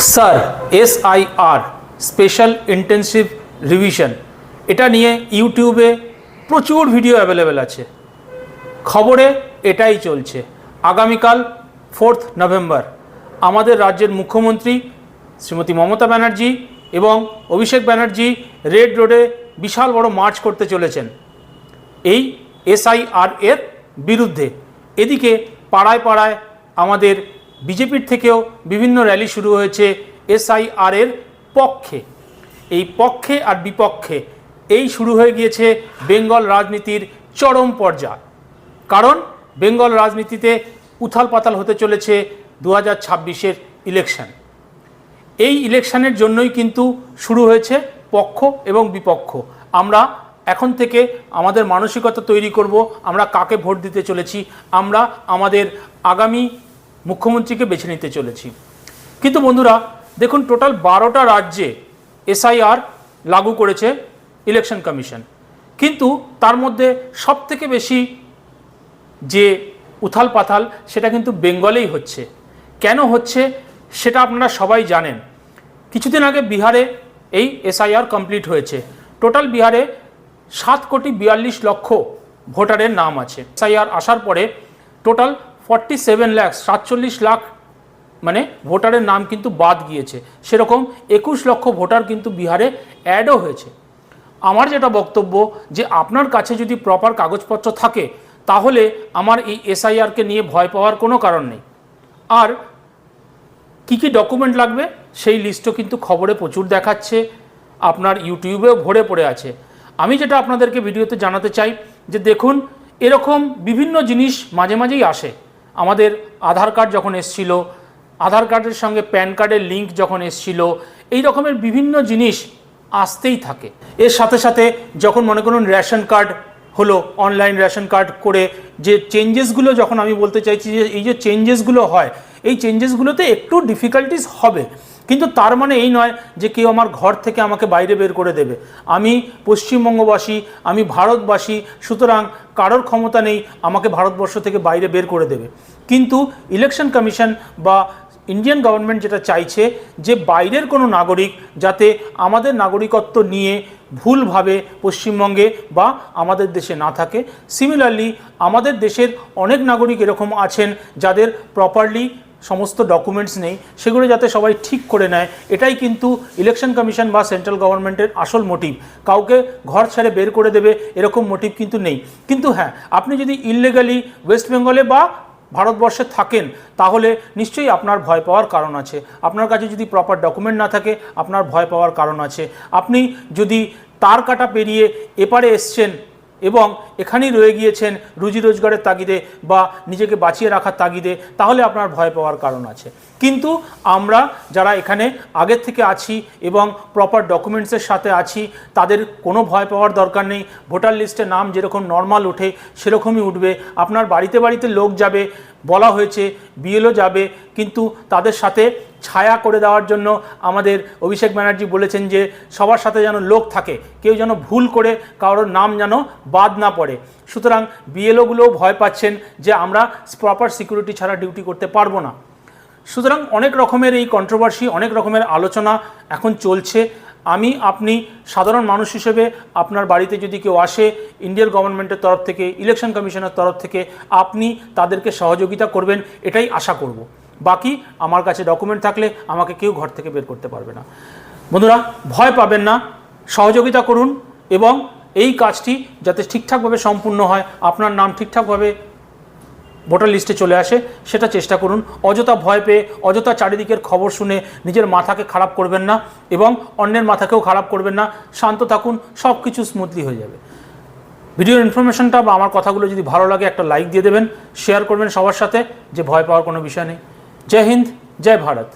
Sir S I R special intensive revision. এটা নিয়ে ইউটিউবে প্রচুর ভিডিও অ্যাভেলেবেল আছে। খবরে এটাই চলছে। আগামীকাল ফোর্থ নভেম্বর। আমাদের রাজ্যের মুখ্যমন্ত্রী শ্রীমতী মমতা ব্যানার্জি এবং অভিষেক ব্যানার্জি রেড রোডে বিশাল বড় মার্চ করতে চলেছেন। এই এসআইআর এর বিরুদ্ধে। এদিকে পাড়ায় পাড়ায় আমাদের বিজেপির থেকেও বিভিন্ন র্যালি শুরু হয়েছে এসআইআর এর পক্ষে। এই পক্ষে আর বিপক্ষে এই শুরু হয়ে গিয়েছে বেঙ্গল রাজনীতির চরম পর্যায়। কারণ বেঙ্গল রাজনীতিতে উথাল পাতাল হতে চলেছে দু হাজার ছাব্বিশের ইলেকশন। এই ইলেকশনের জন্যই কিন্তু শুরু হয়েছে পক্ষ এবং বিপক্ষ। আমরা এখন থেকে আমাদের মানসিকতা তৈরি করব, আমরা কাকে ভোট দিতে চলেছি, আমরা আমাদের আগামী মুখ্যমন্ত্রীকে বেছে নিতে চলেছি। কিন্তু বন্ধুরা, দেখুন টোটাল বারোটা রাজ্যে এসআইআর লাগু করেছে ইলেকশন কমিশন। কিন্তু তার মধ্যে সবথেকে বেশি যে উথাল পাথাল সেটা কিন্তু বেঙ্গলেই হচ্ছে। কেন হচ্ছে, সেটা আপনারা সবাই জানেন। কিছুদিন আগে বিহারে এই এসআইআর কমপ্লিট হয়েছে। টোটাল বিহারে সাত কোটি বিয়াল্লিশ লক্ষ ভোটারের নাম আছে। এসআইআর আসার পরে টোটাল ফর্টি সেভেন ল্যাক্স সাতচল্লিশ লাখ মানে ভোটারের নাম কিন্তু বাদ গিয়েছে। সেরকম একুশ লক্ষ ভোটার কিন্তু বিহারে অ্যাডও হয়েছে। আমার যেটা বক্তব্য যে আপনার কাছে যদি প্রপার কাগজপত্র থাকে, তাহলে আমার এই এসআইআরকে নিয়ে ভয় পাওয়ার কোনো কারণ নেই। আর কি কি ডকুমেন্ট লাগবে, সেই লিস্টও কিন্তু খবরে প্রচুর দেখাচ্ছে, আপনার ইউটিউবেও ভরে পড়ে আছে। আমি যেটা আপনাদেরকে ভিডিওতে জানাতে চাই, যে দেখুন, এরকম বিভিন্ন জিনিস মাঝে মাঝেই আসে। আমাদের আধার কার্ড যখন এসছিল, আধার কার্ডের সঙ্গে প্যান কার্ডের লিঙ্ক যখন এসছিল, এই রকমের বিভিন্ন জিনিস আসতেই থাকে। এর সাথে সাথে যখন মনে করুন রেশন কার্ড হলো অনলাইন রেশন কার্ড করে যে চেঞ্জেসগুলো যখন আমি বলতে চাইছি যে এই যে চেঞ্জেসগুলো হয়, এই চেঞ্জেসগুলোতে একটু ডিফিকাল্টিস হবে। কিন্তু তার মানে এই নয় যে কেউ আমার ঘর থেকে আমাকে বাইরে বের করে দেবে। আমি পশ্চিমবঙ্গবাসী, আমি ভারতবাসী, সুতরাং কারোর ক্ষমতা নেই আমাকে ভারতবর্ষ থেকে বাইরে বের করে দেবে। কিন্তু ইলেকশন কমিশন বা ইন্ডিয়ান গভর্নমেন্ট যেটা চাইছে যে বাইরের কোনো নাগরিক যাতে আমাদের নাগরিকত্ব নিয়ে ভুলভাবে পশ্চিমবঙ্গে বা আমাদের দেশে না থাকে। সিমিলারলি আমাদের দেশের অনেক নাগরিক এরকম আছেন যাদের প্রপারলি সমস্ত ডকুমেন্টস নেই, সেগুলো যাতে সবাই ঠিক করে নেয়। এটাই কিন্তু ইলেকশন কমিশন বা সেন্ট্রাল গভর্নমেন্টের আসল মোটিভ কাউকে ঘর ছেড়ে বের করে দেবে এরকম মোটিভ কিন্তু নেই। কিন্তু হ্যাঁ আপনি যদি ইললিগালি ওয়েস্ট বেঙ্গলে বা ভারতবর্ষে থাকেন, তাহলে নিশ্চয়ই আপনার ভয় পাওয়ার কারণ আছে। আপনার কাছে যদি প্রপার ডকুমেন্ট না থাকে, আপনার ভয় পাওয়ার কারণ আছে। আপনি যদি তার কাটা পেরিয়ে এপারে এসছেন এবং এখানেই রয়ে গিয়েছেন রুজি রোজগারের তাগিদে বা নিজেকে বাঁচিয়ে রাখার তাগিদে, তাহলে আপনার ভয় পাওয়ার কারণ আছে। কিন্তু আমরা যারা এখানে আগের থেকে আছি এবং প্রপার ডকুমেন্টসের সাথে আছি, তাদের কোনো ভয় পাওয়ার দরকার নেই। ভোটার লিস্টে নাম যেরকম নর্মাল ওঠে, সেরকমই উঠবে। আপনার বাড়িতে বাড়িতে লোক যাবে, বলা হয়েছে, বিএলও যাবে, কিন্তু তাদের সাথে ছায়া করে দেওয়ার জন্য আমাদের অভিষেক ব্যানার্জি বলেছেন যে সবার সাথে যেন লোক থাকে, কেউ যেন ভুল করে কারোর নাম যেন বাদ না পড়ে। সুতরাং বিএলওগুলোও ভয় পাচ্ছেন যে আমরা প্রপার সিকিউরিটি ছাড়া ডিউটি করতে পারব না। সুতরাং অনেক রকমের এই কন্ট্রোভার্সি অনেক রকমের আলোচনা এখন চলছে। আমি, আপনি, সাধারণ মানুষ হিসেবে আপনার বাড়িতে যদি কেউ আসে ইন্ডিয়ার গভর্নমেন্টের তরফ থেকে ইলেকশন কমিশনের তরফ থেকে, আপনি তাদেরকে সহযোগিতা করবেন, এটাই আশা করব। বাকি আমার কাছে ডকুমেন্ট থাকলে আমাকে কেউ ঘর থেকে বের করতে পারবে না। বন্ধুরা, ভয় পাবেন না, সহযোগিতা করুন এবং এই কাজটি যাতে ঠিকঠাকভাবে সম্পূর্ণ হয়, আপনার নাম ঠিকঠাকভাবে ভোটার লিস্টে চলে আসে, সেটা চেষ্টা করুন। অযথা ভয় পেয়ে, অযথা চারিদিকের খবর শুনে নিজের মাথাকে খারাপ করবেন না এবং অন্যের মাথাকেও খারাপ করবেন না। শান্ত থাকুন সব কিছু স্মুথলি হয়ে যাবে। ভিডিওর ইনফরমেশনটা বা আমার কথাগুলো যদি ভালো লাগে, একটা লাইক দিয়ে দেবেন শেয়ার করবেন সবার সাথে, যে ভয় পাওয়ার কোনো বিষয় নেই। जय हिंद जय भारत।